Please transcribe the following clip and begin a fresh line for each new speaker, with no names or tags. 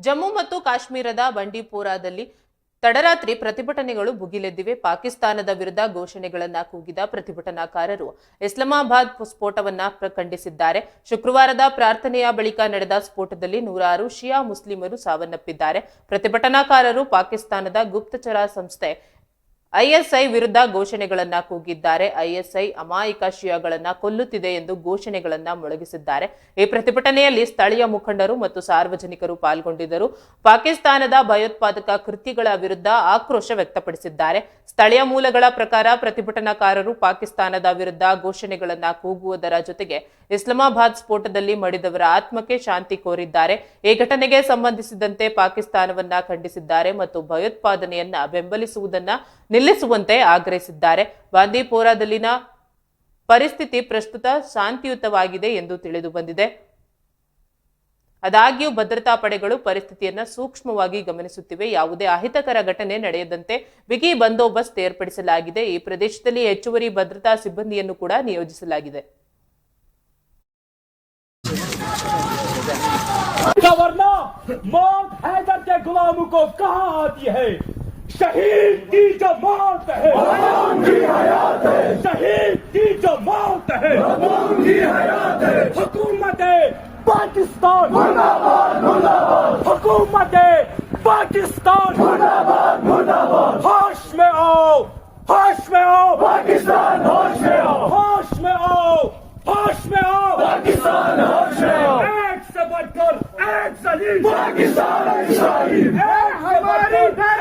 ಜಮ್ಮು ಮತ್ತು ಕಾಶ್ಮೀರದ ಬಂಡಿಪೋರಾದಲ್ಲಿ ತಡರಾತ್ರಿ ಪ್ರತಿಭಟನೆಗಳು ಭುಗಿಲೆದ್ದಿವೆ. ಪಾಕಿಸ್ತಾನದ ವಿರುದ್ಧ ಘೋಷಣೆಗಳನ್ನ ಕೂಗಿದ ಪ್ರತಿಭಟನಾಕಾರರು ಇಸ್ಲಾಮಾಬಾದ್ ಸ್ಫೋಟವನ್ನ ಖಂಡಿಸಿದ್ದಾರೆ ಶುಕ್ರವಾರದ ಪ್ರಾರ್ಥನೆಯ ಬಳಿಕ ನಡೆದ ಸ್ಫೋಟದಲ್ಲಿ ನೂರಾರು ಶಿಯಾ ಮುಸ್ಲಿಮರು ಸಾವನ್ನಪ್ಪಿದ್ದಾರೆ. ಪ್ರತಿಭಟನಾಕಾರರು ಪಾಕಿಸ್ತಾನದ ಗುಪ್ತಚರ ಸಂಸ್ಥೆ ಐಎಸ್ಐ ವಿರುದ್ಧ ಘೋಷಣೆಗಳನ್ನ ಕೂಗಿದ್ದಾರೆ. ಐಎಸ್ಐ ಅಮಾಯಕ ಶಿಯಾಗಳನ್ನ ಕೊಲ್ಲುತ್ತಿದೆ ಎಂದು ಘೋಷಣೆಗಳನ್ನ ಮೊಳಗಿಸಿದ್ದಾರೆ. ಈ ಪ್ರತಿಭಟನೆಯಲ್ಲಿ ಸ್ಥಳೀಯ ಮುಖಂಡರು ಮತ್ತು ಸಾರ್ವಜನಿಕರು ಪಾಲ್ಗೊಂಡಿದ್ದರು. ಪಾಕಿಸ್ತಾನದ ಭಯೋತ್ಪಾದಕ ಕೃತ್ಯಗಳ ವಿರುದ್ಧ ಆಕ್ರೋಶ ವ್ಯಕ್ತಪಡಿಸಿದ್ದಾರೆ. ಸ್ಥಳೀಯ ಮೂಲಗಳ ಪ್ರಕಾರ ಪ್ರತಿಭಟನಾಕಾರರು ಪಾಕಿಸ್ತಾನದ ವಿರುದ್ಧ ಘೋಷಣೆಗಳನ್ನ ಕೂಗುವುದರ ಜೊತೆಗೆ ಇಸ್ಲಾಮಾಬಾದ್ ಸ್ಫೋಟದಲ್ಲಿ ಮಡಿದವರ ಆತ್ಮಕ್ಕೆ ಶಾಂತಿ ಕೋರಿದ್ದಾರೆ. ಈ ಘಟನೆಗೆ ಸಂಬಂಧಿಸಿದಂತೆ ಪಾಕಿಸ್ತಾನವನ್ನ ಖಂಡಿಸಿದ್ದಾರೆ ಮತ್ತು ಭಯೋತ್ಪಾದನೆಯನ್ನ ಬೆಂಬಲಿಸುವುದನ್ನ ನಿಲ್ಲಿಸುವಂತೆ ಆಗ್ರಹಿಸಿದ್ದಾರೆ ಬಾಂದಿಪೋರಾದಲ್ಲಿನ ಪರಿಸ್ಥಿತಿ ಪ್ರಸ್ತುತ ಶಾಂತಿಯುತವಾಗಿದೆ ಎಂದು ತಿಳಿದು ಬಂದಿದೆ ಆದಾಗ್ಯೂ ಭದ್ರತಾ ಪಡೆಗಳು ಪರಿಸ್ಥಿತಿಯನ್ನ ಸೂಕ್ಷ್ಮವಾಗಿ ಗಮನಿಸುತ್ತಿವೆ ಯಾವುದೇ ಅಹಿತಕರ ಘಟನೆ ನಡೆಯದಂತೆ ಬಿಗಿ ಬಂದೋಬಸ್ತ್ ಏರ್ಪಡಿಸಲಾಗಿದೆ ಈ ಪ್ರದೇಶದಲ್ಲಿ ಹೆಚ್ಚುವರಿ ಭದ್ರತಾ ಸಿಬ್ಬಂದಿಯನ್ನು ಕೂಡ ನಿಯೋಜಿಸಲಾಗಿದೆ
वरना मौत हैदर के गुलामों को कहाँ आती है शहीद की जो मौत है की हयात है हुकूमत पाकिस्तान मुर्दाबाद मुर्दाबाद हुकूमत पाकिस्तान मुर्दाबाद मुर्दाबाद होश में आओ होश में आओ पाकिस्तान होश में आओ होश में आओ होश में आओ पाकिस्तान होश में आओ एक से बढ़कर एक जलील पाकिस्तान एक हमारी एक जलील